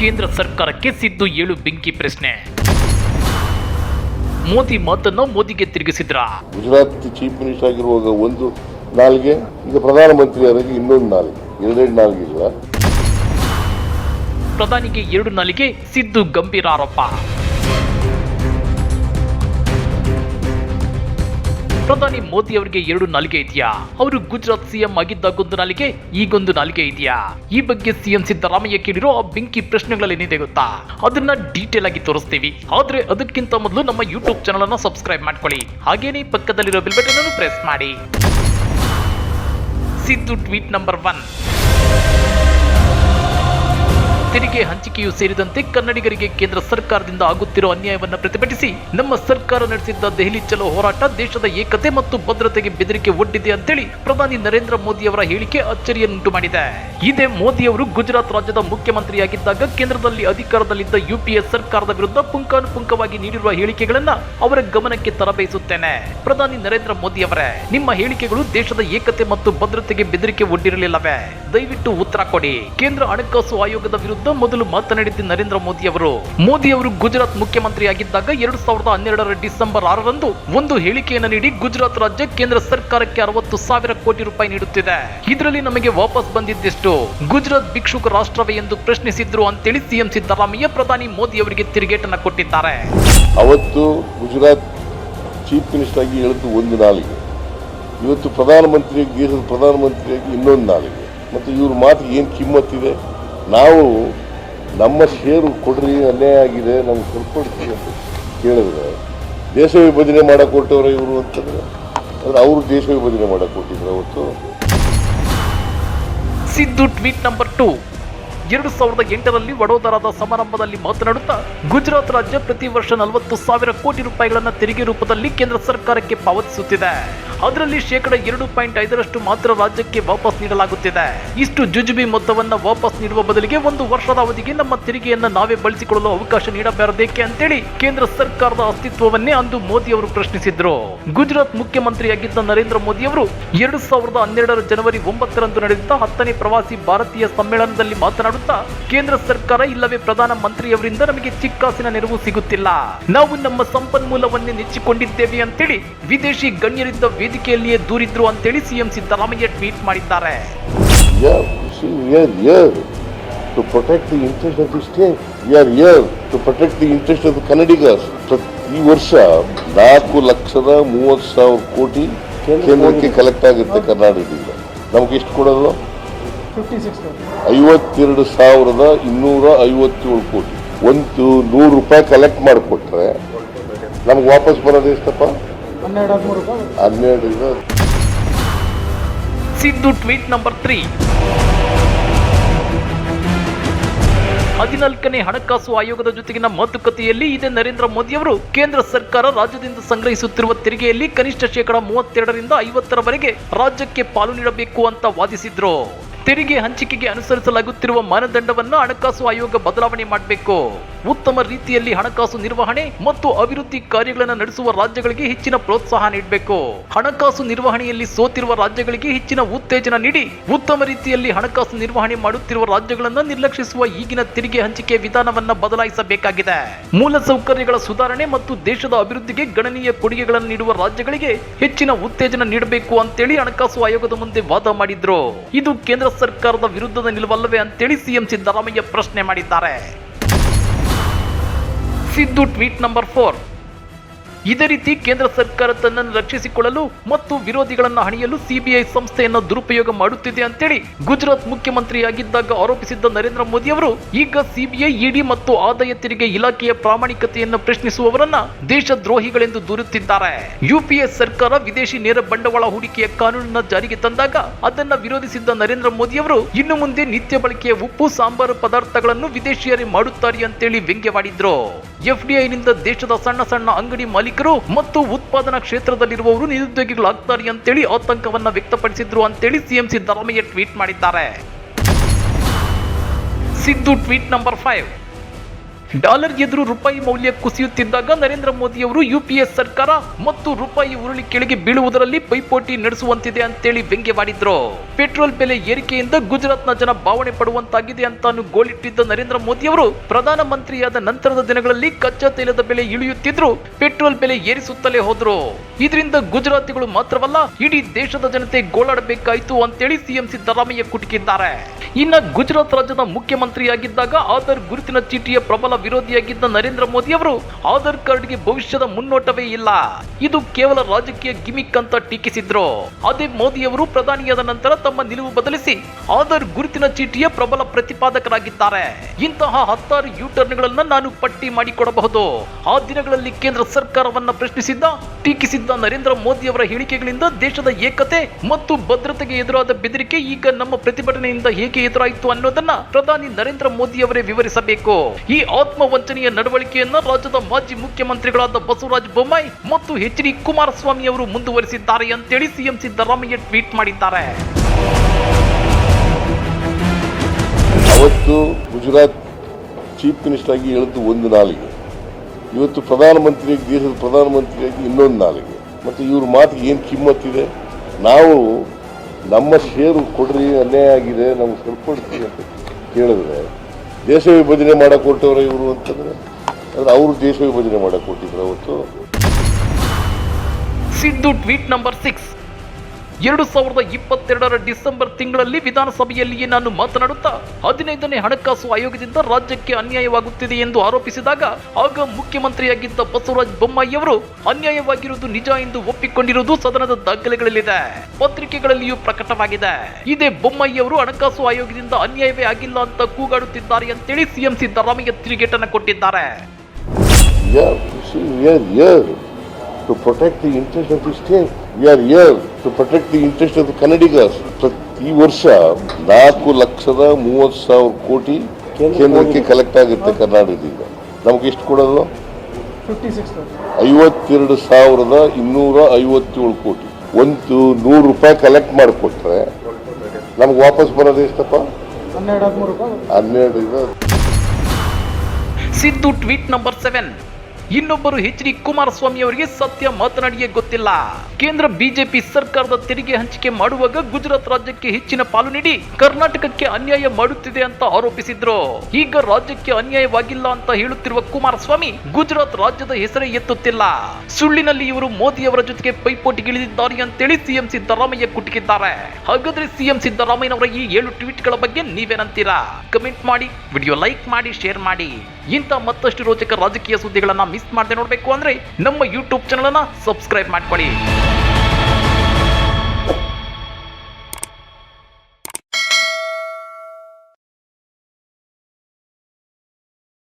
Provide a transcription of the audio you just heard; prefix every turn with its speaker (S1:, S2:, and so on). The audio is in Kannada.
S1: ಕೇಂದ್ರ ಸರ್ಕಾರಕ್ಕೆ ಸಿದ್ದು ಏಳು ಬೆಂಕಿ ಪ್ರಶ್ನೆ. ಮೋದಿ ಮಾತನ್ನು ಮೋದಿಗೆ ತಿರುಗಿಸಿದ್ರ.
S2: ಗುಜರಾತ್ ಚೀಫ್ ಮಿನಿಸ್ಟರ್ ಆಗಿರುವಾಗ ಒಂದು ನಾಲ್ಗೆ ಈಗ ಪ್ರಧಾನಮಂತ್ರಿ ಅವರಿಗೆ ಇನ್ನೊಂದು ನಾಲ್ಗೆ ಎರಡೆರಡು ನಾಲ್ಗೆ ಇಲ್ಲ.
S1: ಪ್ರಧಾನಿಗೆ ಎರಡು ನಾಲಿಗೆ ಸಿದ್ದು ಗಂಭೀರ ಆರೋಪ. ಪ್ರಧಾನಿ ಮೋದಿ ಅವರಿಗೆ ಎರಡು ನಾಲಿಗೆ ಇದೆಯಾ? ಅವರು ಗುಜರಾತ್ ಸಿಎಂ ಆಗಿದ್ದಾಗೊಂದು ನಾಲಿಗೆ, ಈಗೊಂದು ನಾಲಿಗೆ ಇದೆಯಾ? ಈ ಬಗ್ಗೆ ಸಿಎಂ ಸಿದ್ದರಾಮಯ್ಯ ಕೇಳಿರೋ ಆ ಬೆಂಕಿ ಏನಿದೆ ಗೊತ್ತಾ? ಅದನ್ನ ಡೀಟೇಲ್ ಆಗಿ ತೋರಿಸ್ತೀವಿ. ಆದ್ರೆ ಅದಕ್ಕಿಂತ ಮೊದಲು ನಮ್ಮ ಯೂಟ್ಯೂಬ್ ಚಾನಲ್ ಅನ್ನ ಸಬ್ಸ್ಕ್ರೈಬ್ ಮಾಡ್ಕೊಳ್ಳಿ. ಹಾಗೇನೇ ಪಕ್ಕದಲ್ಲಿರೋ ಬಿಲ್ ಬಟನ್ ಅನ್ನು ಪ್ರೆಸ್ ಮಾಡಿ. ಸಿದ್ದು ಟ್ವೀಟ್ ನಂಬರ್ ಒನ್ ತೆರಿಗೆ ಹಂಚಿಕೆಯೂ ಸೇರಿದಂತೆ ಕನ್ನಡಿಗರಿಗೆ ಕೇಂದ್ರ ಸರ್ಕಾರದಿಂದ ಆಗುತ್ತಿರುವ ಅನ್ಯಾಯವನ್ನು ಪ್ರತಿಭಟಿಸಿ ನಮ್ಮ ಸರ್ಕಾರ ನಡೆಸಿದ್ದ ದೆಹಲಿ ಚಲೋ ಹೋರಾಟ ದೇಶದ ಏಕತೆ ಮತ್ತು ಭದ್ರತೆಗೆ ಬೆದರಿಕೆ ಒಡ್ಡಿದೆ ಅಂತೇಳಿ ಪ್ರಧಾನಿ ನರೇಂದ್ರ ಮೋದಿ ಹೇಳಿಕೆ ಅಚ್ಚರಿಯನ್ನುಂಟು ಮಾಡಿದೆ. ಇದೇ ಮೋದಿ ಅವರು ಗುಜರಾತ್ ರಾಜ್ಯದ ಮುಖ್ಯಮಂತ್ರಿಯಾಗಿದ್ದಾಗ ಕೇಂದ್ರದಲ್ಲಿ ಅಧಿಕಾರದಲ್ಲಿದ್ದ ಯುಪಿಎ ಸರ್ಕಾರದ ವಿರುದ್ಧ ಪುಂಖಾನುಪುಂಖವಾಗಿ ನೀಡಿರುವ ಹೇಳಿಕೆಗಳನ್ನ ಅವರ ಗಮನಕ್ಕೆ ತರಬಯಸುತ್ತೇನೆ ಪ್ರಧಾನಿ ನರೇಂದ್ರ ಮೋದಿ ಅವರೇ, ನಿಮ್ಮ ಹೇಳಿಕೆಗಳು ದೇಶದ ಏಕತೆ ಮತ್ತು ಭದ್ರತೆಗೆ ಬೆದರಿಕೆ ಒಡ್ಡಿರಲಿಲ್ಲವೇ? ದಯವಿಟ್ಟು ಉತ್ತರ ಕೊಡಿ. ಕೇಂದ್ರ ಹಣಕಾಸು ಆಯೋಗದ ವಿರುದ್ಧ ಮೊದಲು ಮಾತನಾಡಿದ್ದ ನರೇಂದ್ರ ಮೋದಿ ಅವರು ಮೋದಿ ಅವರು ಗುಜರಾತ್ ಮುಖ್ಯಮಂತ್ರಿಯಾಗಿದ್ದಾಗ ಎರಡು ಸಾವಿರದ ಹನ್ನೆರಡರ ಡಿಸೆಂಬರ್ ಆರರಂದು ಒಂದು ಹೇಳಿಕೆಯನ್ನು ನೀಡಿ ಗುಜರಾತ್ ರಾಜ್ಯ ಕೇಂದ್ರ ಸರ್ಕಾರಕ್ಕೆ ಅರವತ್ತು ಸಾವಿರ ಕೋಟಿ ರೂಪಾಯಿ ನೀಡುತ್ತಿದೆ. ಇದರಲ್ಲಿ ನಮಗೆ ವಾಪಸ್ ಬಂದಿದ್ದೆಷ್ಟು? ಗುಜರಾತ್ ಭಿಕ್ಷುಕ ರಾಷ್ಟ್ರವೇ ಎಂದು ಪ್ರಶ್ನಿಸಿದ್ರು ಅಂತೇಳಿ ಸಿಎಂ ಸಿದ್ದರಾಮಯ್ಯ ಪ್ರಧಾನಿ ಮೋದಿ ಅವರಿಗೆ ತಿರುಗೇಟನ್ನ ಕೊಟ್ಟಿದ್ದಾರೆ.
S2: ಅವತ್ತು ಗುಜರಾತ್ ಚೀಫ್ ಮಿನಿಸ್ಟರ್ ಆಗಿ ಹೇಳಿದ್ದು ಒಂದು ನಾಲಿಗೆ. ಇವತ್ತು ಪ್ರಧಾನಮಂತ್ರಿ, ದೇಶದ ಪ್ರಧಾನಮಂತ್ರಿಯಾಗಿ ಇನ್ನೊಂದು ನಾಲಿಗೆ. ಮತ್ತು ಇವ್ರ ಮಾತಿಗೆ ಏನು ಕಿಮ್ಮತ್ತಿದೆ? ನಾವು ನಮ್ಮ ಷೇರು ಕೊಡ್ರಿ, ಅನ್ಯಾಯ ಆಗಿದೆ, ನಮ್ಗೆ ಕೊಡ್ಕೊಡ್ತೀವಿ ಅಂತ ಕೇಳಿದ್ರೆ, ದೇಶ ವಿಭಜನೆ ಮಾಡಕ್ಕೆ ಕೊಟ್ಟವ್ರ ಇವರು ಅಂತಂದ್ರೆ, ಅಂದ್ರೆ ಅವರು ದೇಶ ವಿಭಜನೆ ಮಾಡಕ್ಕೆ ಕೊಟ್ಟಿದ್ರು ಅವತ್ತು.
S1: Siddu tweet number two. ಎರಡು ಸಾವಿರದ ಎಂಟರಲ್ಲಿ ವಡೋದರಾದ ಸಮಾರಂಭದಲ್ಲಿ ಮಾತನಾಡುತ್ತಾ, ಗುಜರಾತ್ ರಾಜ್ಯ ಪ್ರತಿ ವರ್ಷ ನಲವತ್ತು ಸಾವಿರ ಕೋಟಿ ರೂಪಾಯಿಗಳನ್ನು ತೆರಿಗೆ ರೂಪದಲ್ಲಿ ಕೇಂದ್ರ ಸರ್ಕಾರಕ್ಕೆ ಪಾವತಿಸುತ್ತಿದೆ. ಅದರಲ್ಲಿ ಶೇಕಡ ಎರಡು ಪಾಯಿಂಟ್ ಐದರಷ್ಟು ಮಾತ್ರ ರಾಜ್ಯಕ್ಕೆ ವಾಪಸ್ ನೀಡಲಾಗುತ್ತಿದೆ. ಇಷ್ಟು ಜುಜುಬಿ ಮೊತ್ತವನ್ನ ವಾಪಸ್ ನೀಡುವ ಬದಲಿಗೆ ಒಂದು ವರ್ಷದ ಅವಧಿಗೆ ನಮ್ಮ ತೆರಿಗೆಯನ್ನ ನಾವೇ ಬಳಸಿಕೊಳ್ಳಲು ಅವಕಾಶ ನೀಡಬಾರದೇಕೆ ಅಂತೇಳಿ ಕೇಂದ್ರ ಸರ್ಕಾರದ ಅಸ್ತಿತ್ವವನ್ನೇ ಅಂದು ಮೋದಿ ಅವರು ಪ್ರಶ್ನಿಸಿದ್ರು. ಗುಜರಾತ್ ಮುಖ್ಯಮಂತ್ರಿಯಾಗಿದ್ದ ನರೇಂದ್ರ ಮೋದಿ ಅವರು ಎರಡು ಸಾವಿರದ ಹನ್ನೆರಡರ ಜನವರಿ ಒಂಬತ್ತರಂದು ನಡೆದಿದ್ದ ಹತ್ತನೇ ಪ್ರವಾಸಿ ಭಾರತೀಯ ಸಮ್ಮೇಳನದಲ್ಲಿ ಮಾತನಾಡುತ್ತಾ ಕೇಂದ್ರ ಸರ್ಕಾರ ಇಲ್ಲವೇ ಪ್ರಧಾನ ಮಂತ್ರಿಯವರಿಂದ ನಮಗೆ ಚಿಕ್ಕಾಸಿನ ನೆರವು ಸಿಗುತ್ತಿಲ್ಲ ನಾವು ನಮ್ಮ ಸಂಪನ್ಮೂಲವನ್ನೇ ನೆಚ್ಚಿಕೊಂಡಿದ್ದೇವೆ ಅಂತೇಳಿ ವಿದೇಶಿ ಗಣ್ಯರಿಂದ ವೇದಿಕೆಯಲ್ಲಿಯೇ ದೂರಿದ್ರು ಅಂತೇಳಿ ಸಿಎಂ ಸಿದ್ದರಾಮಯ್ಯ ಟ್ವೀಟ್ ಮಾಡಿದ್ದಾರೆ
S2: to protect the interest of the state. We are here to protect the interest of the Kannadigas. ಪ್ರ- ಈ ವರ್ಷ ನಾಲ್ಕು ಲಕ್ಷದ ಮೂವತ್ತು ಸಾವಿರ ಕೋಟಿ ಕೇಂದ್ರಕ್ಕೆ ಕಲೆಕ್ಟ್ ಆಗುತ್ತೆ ಕರ್ನಾಟಕದಿಂದ ನಮಗೆ ಎಷ್ಟು ಕೊಡೋದು ಐವತ್ತೆರಡು ಸಾವಿರದ ಇನ್ನೂರ ಐವತ್ತೇಳು ಕೋಟಿ. ಒಂದು ನೂರು ರೂಪಾಯಿ ಕಲೆಕ್ಟ್ ಮಾಡಿಕೊಟ್ರೆ ನಮ್ಗೆ ವಾಪಸ್ ಬರೋದು ಎಷ್ಟಪ್ಪ?
S3: ಹನ್ನೆರಡು ಹದಿಮೂರು ರೂಪಾಯಿ.
S2: ಹನ್ನೆರಡರಿಂದ
S1: ಸಿದ್ದು ಟ್ವೀಟ್ ನಂಬರ್ ತ್ರೀ. ಹದಿನಾಲ್ಕನೇ ಹಣಕಾಸು ಆಯೋಗದ ಜೊತೆಗಿನ ಮಾತುಕತೆಯಲ್ಲಿ ಇದೇ ನರೇಂದ್ರ ಮೋದಿ ಅವರು ಕೇಂದ್ರ ಸರ್ಕಾರ ರಾಜ್ಯದಿಂದ ಸಂಗ್ರಹಿಸುತ್ತಿರುವ ತೆರಿಗೆಯಲ್ಲಿ ಕನಿಷ್ಠ ಶೇಕಡ ಮೂವತ್ತೆರಡರಿಂದ ಐವತ್ತರವರೆಗೆ ರಾಜ್ಯಕ್ಕೆ ಪಾಲು ನೀಡಬೇಕು ಅಂತ ವಾದಿಸಿದ್ರು. ತೆರಿಗೆ ಹಂಚಿಕೆಗೆ ಅನುಸರಿಸಲಾಗುತ್ತಿರುವ ಮಾನದಂಡವನ್ನು ಹಣಕಾಸು ಆಯೋಗ ಬದಲಾವಣೆ ಮಾಡಬೇಕು. ಉತ್ತಮ ರೀತಿಯಲ್ಲಿ ಹಣಕಾಸು ನಿರ್ವಹಣೆ ಮತ್ತು ಅಭಿವೃದ್ಧಿ ಕಾರ್ಯಗಳನ್ನು ನಡೆಸುವ ರಾಜ್ಯಗಳಿಗೆ ಹೆಚ್ಚಿನ ಪ್ರೋತ್ಸಾಹ ನೀಡಬೇಕು. ಹಣಕಾಸು ನಿರ್ವಹಣೆಯಲ್ಲಿ ಸೋತಿರುವ ರಾಜ್ಯಗಳಿಗೆ ಹೆಚ್ಚಿನ ಉತ್ತೇಜನ ನೀಡಿ, ಉತ್ತಮ ರೀತಿಯಲ್ಲಿ ಹಣಕಾಸು ನಿರ್ವಹಣೆ ಮಾಡುತ್ತಿರುವ ರಾಜ್ಯಗಳನ್ನು ನಿರ್ಲಕ್ಷಿಸುವ ಈಗಿನ ತೆರಿಗೆ ಹಂಚಿಕೆ ವಿಧಾನವನ್ನು ಬದಲಾಯಿಸಬೇಕಾಗಿದೆ. ಮೂಲಸೌಕರ್ಯಗಳ ಸುಧಾರಣೆ ಮತ್ತು ದೇಶದ ಅಭಿವೃದ್ಧಿಗೆ ಗಣನೀಯ ಕೊಡುಗೆಗಳನ್ನು ನೀಡುವ ರಾಜ್ಯಗಳಿಗೆ ಹೆಚ್ಚಿನ ಉತ್ತೇಜನ ನೀಡಬೇಕು ಅಂತೇಳಿ ಹಣಕಾಸು ಆಯೋಗದ ಮುಂದೆ ವಾದ ಮಾಡಿದ್ರು. ಇದು ಕೇಂದ್ರ ಸರ್ಕಾರದ ವಿರುದ್ಧದ ನಿಲುವಲ್ಲವೇ ಅಂತೇಳಿ ಸಿಎಂ ಸಿದ್ದರಾಮಯ್ಯ ಪ್ರಶ್ನೆ ಮಾಡಿದ್ದಾರೆ. Siddu tweet number four. ಇದೇ ರೀತಿ ಕೇಂದ್ರ ಸರ್ಕಾರ ತನ್ನನ್ನು ರಕ್ಷಿಸಿಕೊಳ್ಳಲು ಮತ್ತು ವಿರೋಧಿಗಳನ್ನು ಹಣಿಯಲು ಸಿಬಿಐ ಸಂಸ್ಥೆಯನ್ನು ದುರುಪಯೋಗ ಮಾಡುತ್ತಿದೆ ಅಂತೇಳಿ ಗುಜರಾತ್ ಮುಖ್ಯಮಂತ್ರಿಯಾಗಿದ್ದಾಗ ಆರೋಪಿಸಿದ್ದ ನರೇಂದ್ರ ಮೋದಿ ಅವರು ಈಗ ಸಿಬಿಐ, ಇಡಿ ಮತ್ತು ಆದಾಯ ತೆರಿಗೆ ಇಲಾಖೆಯ ಪ್ರಾಮಾಣಿಕತೆಯನ್ನು ಪ್ರಶ್ನಿಸುವವರನ್ನ ದೇಶದ್ರೋಹಿಗಳೆಂದು ದೂರುತ್ತಿದ್ದಾರೆ. ಯುಪಿಎ ಸರ್ಕಾರ ವಿದೇಶಿ ನೇರ ಬಂಡವಾಳ ಹೂಡಿಕೆಯ ಕಾನೂನನ್ನ ಜಾರಿಗೆ ತಂದಾಗ ಅದನ್ನ ವಿರೋಧಿಸಿದ್ದ ನರೇಂದ್ರ ಮೋದಿ ಅವರು ಇನ್ನು ಮುಂದೆ ನಿತ್ಯ ಬಳಕೆಯ ಉಪ್ಪು, ಸಾಂಬಾರು ಪದಾರ್ಥಗಳನ್ನು ವಿದೇಶಿಯರೇ ಮಾಡುತ್ತಾರೆ ಅಂತೇಳಿ ವ್ಯಂಗ್ಯವಾಡಿದ್ರು. ಎಫ್ಡಿಐನಿಂದ ದೇಶದ ಸಣ್ಣ ಸಣ್ಣ ಅಂಗಡಿ ಮಾಲೀಕರು ಮತ್ತು ಉತ್ಪಾದನಾ ಕ್ಷೇತ್ರದಲ್ಲಿರುವವರು ನಿರುದ್ಯೋಗಿಗಳಾಗ್ತಾರೆ ಅಂತೇಳಿ ಆತಂಕವನ್ನ ವ್ಯಕ್ತಪಡಿಸಿದ್ರು ಅಂತೇಳಿ ಸಿಎಂ ಸಿದ್ದರಾಮಯ್ಯ ಟ್ವೀಟ್ ಮಾಡಿದ್ದಾರೆ. Siddu tweet number five. Dollar ಎದುರು ರೂಪಾಯಿ ಮೌಲ್ಯ ಕುಸಿಯುತ್ತಿದ್ದಾಗ ನರೇಂದ್ರ ಮೋದಿ ಅವರು ಯುಪಿಎ ಸರ್ಕಾರ ಮತ್ತು ರೂಪಾಯಿ ಉರುಳಿ ಕೆಳಗೆ ಬೀಳುವುದರಲ್ಲಿ ಪೈಪೋಟಿ ನಡೆಸುವಂತಿದೆ ಅಂತೇಳಿ ವ್ಯಂಗ್ಯವಾಡಿದ್ರು ಪೆಟ್ರೋಲ್ ಬೆಲೆ ಏರಿಕೆಯಿಂದ ಗುಜರಾತ್ನ ಜನ ಭಾವನೆ ಪಡುವಂತಾಗಿದೆ ಅಂತಾನು ಗೋಳಿಟ್ಟಿದ್ದ ನರೇಂದ್ರ ಮೋದಿ ಅವರು ಪ್ರಧಾನಮಂತ್ರಿಯಾದ ನಂತರದ ದಿನಗಳಲ್ಲಿ ಕಚ್ಚಾ ತೈಲದ ಬೆಲೆ ಇಳಿಯುತ್ತಿದ್ರು ಪೆಟ್ರೋಲ್ ಬೆಲೆ ಏರಿಸುತ್ತಲೇ ಹೋದ್ರು. ಇದರಿಂದ ಗುಜರಾತಿಗಳು ಮಾತ್ರವಲ್ಲ, ಇಡೀ ದೇಶದ ಜನತೆ ಗೋಳಾಡಬೇಕಾಯಿತು ಅಂತೇಳಿ ಸಿಎಂ ಸಿದ್ದರಾಮಯ್ಯ ಕುಟುಕಿದ್ದಾರೆ. ಇನ್ನ ಗುಜರಾತ್ ರಾಜ್ಯದ ಮುಖ್ಯಮಂತ್ರಿಯಾಗಿದ್ದಾಗ ಆಧಾರ್ ಗುರುತಿನ ಚೀಟಿಯ ಪ್ರಬಲ ವಿರೋಧಿಯಾಗಿದ್ದ ನರೇಂದ್ರ ಮೋದಿ ಅವರು ಆಧಾರ್ ಕಾರ್ಡ್ಗೆ ಭವಿಷ್ಯದ ಮುನ್ನೋಟವೇ ಇಲ್ಲ. ಇದು ಕೇವಲ ರಾಜಕೀಯ ಗಿಮಿಕ್ ಅಂತ ಟೀಕಿಸಿದ್ರು. ಅದೇ ಮೋದಿ ಅವರು ಪ್ರಧಾನಿಯಾದ ನಂತರ ತಮ್ಮ ನಿಲುವು ಬದಲಿಸಿ ಆಧಾರ್ ಗುರುತಿನ ಚೀಟಿಯ ಪ್ರಬಲ ಪ್ರತಿಪಾದಕರಾಗಿದ್ದಾರೆ. ಇಂತಹ ಹತ್ತಾರು ಯೂಟರ್ನ್ಗಳನ್ನ ನಾನು ಪಟ್ಟಿ ಮಾಡಿಕೊಡಬಹುದು. ಆ ದಿನಗಳಲ್ಲಿ ಕೇಂದ್ರ ಸರ್ಕಾರವನ್ನ ಪ್ರಶ್ನಿಸಿದ್ದ, ಟೀಕಿಸಿದ್ದ ನರೇಂದ್ರ ಮೋದಿ ಅವರ ಹೇಳಿಕೆಗಳಿಂದ ದೇಶದ ಏಕತೆ ಮತ್ತು ಭದ್ರತೆಗೆ ಎದುರಾದ ಬೆದರಿಕೆ ಈಗ ನಮ್ಮ ಪ್ರತಿಭಟನೆಯಿಂದ ಹೇಗೆ ಎದುರಾಯಿತು ಅನ್ನೋದನ್ನ ಪ್ರಧಾನಿ ನರೇಂದ್ರ ಮೋದಿ ಅವರೇ ವಿವರಿಸಬೇಕು. ಈ ಆತ್ಮವಂಚನೆಯ ನಡವಳಿಕೆಯನ್ನ ರಾಜ್ಯದ ಮಾಜಿ ಮುಖ್ಯಮಂತ್ರಿಗಳಾದ ಬಸವರಾಜ ಬೊಮ್ಮಾಯಿ ಮತ್ತು ಎಚ್ ಡಿ ಕುಮಾರಸ್ವಾಮಿ ಅವರು ಮುಂದುವರಿಸಿದ್ದಾರೆ ಅಂತೇಳಿ ಸಿಎಂ ಸಿದ್ದರಾಮಯ್ಯ ಟ್ವೀಟ್ ಮಾಡಿದ್ದಾರೆ.
S2: ಅವತ್ತು ಗುಜರಾತ್ ಚೀಫ್ ಮಿನಿಸ್ಟರ್ ಆಗಿ ಹೇಳಿದ್ದು ಒಂದು ನಾಲಿಗೆ ಇವತ್ತು ಪ್ರಧಾನಮಂತ್ರಿಯಾಗಿ ದೇಶದ ಪ್ರಧಾನಮಂತ್ರಿಯಾಗಿ ಇನ್ನೊಂದು ನಾಲಿಗೆ ಮತ್ತು ಇವ್ರ ಮಾತಿಗೆ ಏನು ಕಿಮ್ಮತ್ತಿದೆ ನಾವು ನಮ್ಮ ಷೇರು ಕೊಡ್ರಿ, ಅನ್ಯಾಯ ಆಗಿದೆ, ನಮ್ಗೆ ಸ್ವಲ್ಪ ಕೊಡ್ತೀವಿ ಅಂತ ಕೇಳಿದ್ರೆ ದೇಶ ವಿಭಜನೆ ಮಾಡಕ್ಕೆ ಕೊಟ್ಟವ್ರೆ ಇವರು ಅಂತಂದ್ರೆ ಅಂದ್ರೆ ಅವರು ದೇಶ ವಿಭಜನೆ ಮಾಡಕ್ಕೆ ಕೊಟ್ಟಿದ್ರು ಅವತ್ತು.
S1: Siddu tweet number six. ಎರಡು ಸಾವಿರದ ಇಪ್ಪತ್ತೆರಡರ ಡಿಸೆಂಬರ್ ತಿಂಗಳಲ್ಲಿ ವಿಧಾನಸಭೆಯಲ್ಲಿಯೇ ನಾನು ಮಾತನಾಡುತ್ತಾ ಹದಿನೈದನೇ ಹಣಕಾಸು ಆಯೋಗದಿಂದ ರಾಜ್ಯಕ್ಕೆ ಅನ್ಯಾಯವಾಗುತ್ತಿದೆ ಎಂದು ಆರೋಪಿಸಿದಾಗ ಆಗ ಮುಖ್ಯಮಂತ್ರಿಯಾಗಿದ್ದ ಬಸವರಾಜ ಬೊಮ್ಮಾಯಿ ಅವರು ಅನ್ಯಾಯವಾಗಿರುವುದು ನಿಜ ಎಂದು ಒಪ್ಪಿಕೊಂಡಿರುವುದು ಸದನದ ದಾಖಲೆಗಳಲ್ಲಿದೆ. ಪತ್ರಿಕೆಗಳಲ್ಲಿಯೂ ಪ್ರಕಟವಾಗಿದೆ. ಇದೇ ಬೊಮ್ಮಾಯಿ ಅವರು ಹಣಕಾಸು ಆಯೋಗದಿಂದ ಅನ್ಯಾಯವೇ ಆಗಿಲ್ಲ ಅಂತ ಕೂಗಾಡುತ್ತಿದ್ದಾರೆ ಅಂತೇಳಿ ಸಿಎಂ ಸಿದ್ದರಾಮಯ್ಯ ತಿರುಗೇಟನ್ನು ಕೊಟ್ಟಿದ್ದಾರೆ.
S2: To protect the interest of the state. We are here to protect the interest of the Kannadigas. ಪ್ರತಿ ವರ್ಷ ನಾಲ್ಕು ಲಕ್ಷದ ಮೂವತ್ತು ಸಾವಿರ ಕೋಟಿ ಕೇಂದ್ರಕ್ಕೆ ಕಲೆಕ್ಟ್ ಆಗುತ್ತೆ ಕರ್ನಾಟಕದಿಂದ. ನಮ್ಗೆ ಎಷ್ಟು ಕೊಡೋದು? ಐವತ್ತೆರಡು ಸಾವಿರದ ಇನ್ನೂರ ಐವತ್ತೇಳು ಕೋಟಿ. ಒಂದು ನೂರು ರೂಪಾಯಿ ಕಲೆಕ್ಟ್ ಮಾಡಿಕೊಟ್ರೆ ನಮ್ಗೆ ವಾಪಸ್ ಬರೋದು ಎಷ್ಟಪ್ಪ?
S3: ಹನ್ನೆರಡು
S1: ಸಿದ್ದು ಟ್ವೀಟ್ ನಂಬರ್ ಸೆವೆನ್. ಇನ್ನೊಬ್ಬರು ಎಚ್ ಡಿ ಕುಮಾರಸ್ವಾಮಿ ಅವರಿಗೆ ಸತ್ಯ ಮಾತನಾಡಿಯೇ ಗೊತ್ತಿಲ್ಲ. ಕೇಂದ್ರ ಬಿಜೆಪಿ ಸರ್ಕಾರದ ತೆರಿಗೆ ಹಂಚಿಕೆ ಮಾಡುವಾಗ ಗುಜರಾತ್ ರಾಜ್ಯಕ್ಕೆ ಹೆಚ್ಚಿನ ಪಾಲು ನೀಡಿ ಕರ್ನಾಟಕಕ್ಕೆ ಅನ್ಯಾಯ ಮಾಡುತ್ತಿದೆ ಅಂತ ಆರೋಪಿಸಿದ್ರು. ಈಗ ರಾಜ್ಯಕ್ಕೆ ಅನ್ಯಾಯವಾಗಿಲ್ಲ ಅಂತ ಹೇಳುತ್ತಿರುವ ಕುಮಾರಸ್ವಾಮಿ ಗುಜರಾತ್ ರಾಜ್ಯದ ಹೆಸರೇ ಎತ್ತುತ್ತಿಲ್ಲ. ಸುಳ್ಳಿನಲ್ಲಿ ಇವರು ಮೋದಿ ಅವರ ಜೊತೆಗೆ ಪೈಪೋಟಿಗಿಳಿದಿದ್ದಾರೆ ಅಂತೇಳಿ ಸಿಎಂ ಸಿದ್ದರಾಮಯ್ಯ ಕುಟುಕಿದ್ದಾರೆ. ಹಾಗಾದ್ರೆ ಸಿಎಂ ಸಿದ್ದರಾಮಯ್ಯನವರ ಈ ಏಳು ಟ್ವೀಟ್ಗಳ ಬಗ್ಗೆ ನೀವೇನಂತೀರಾ? ಕಮೆಂಟ್ ಮಾಡಿ, ವಿಡಿಯೋ ಲೈಕ್ ಮಾಡಿ, ಶೇರ್ ಮಾಡಿ. ಇಂಥ ಮತ್ತಷ್ಟು ರೋಚಕ ರಾಜಕೀಯ ಸುದ್ದಿಗಳನ್ನ ಮಿಸ್ ಮಾಡದೆ ನೋಡಬೇಕು ಅಂದ್ರೆ ನಮ್ಮ ಯೂಟ್ಯೂಬ್ ಚಾನಲ್ ಅನ್ನ ಸಬ್ಸ್ಕ್ರೈಬ್ ಮಾಡ್ಕೊಳ್ಳಿ.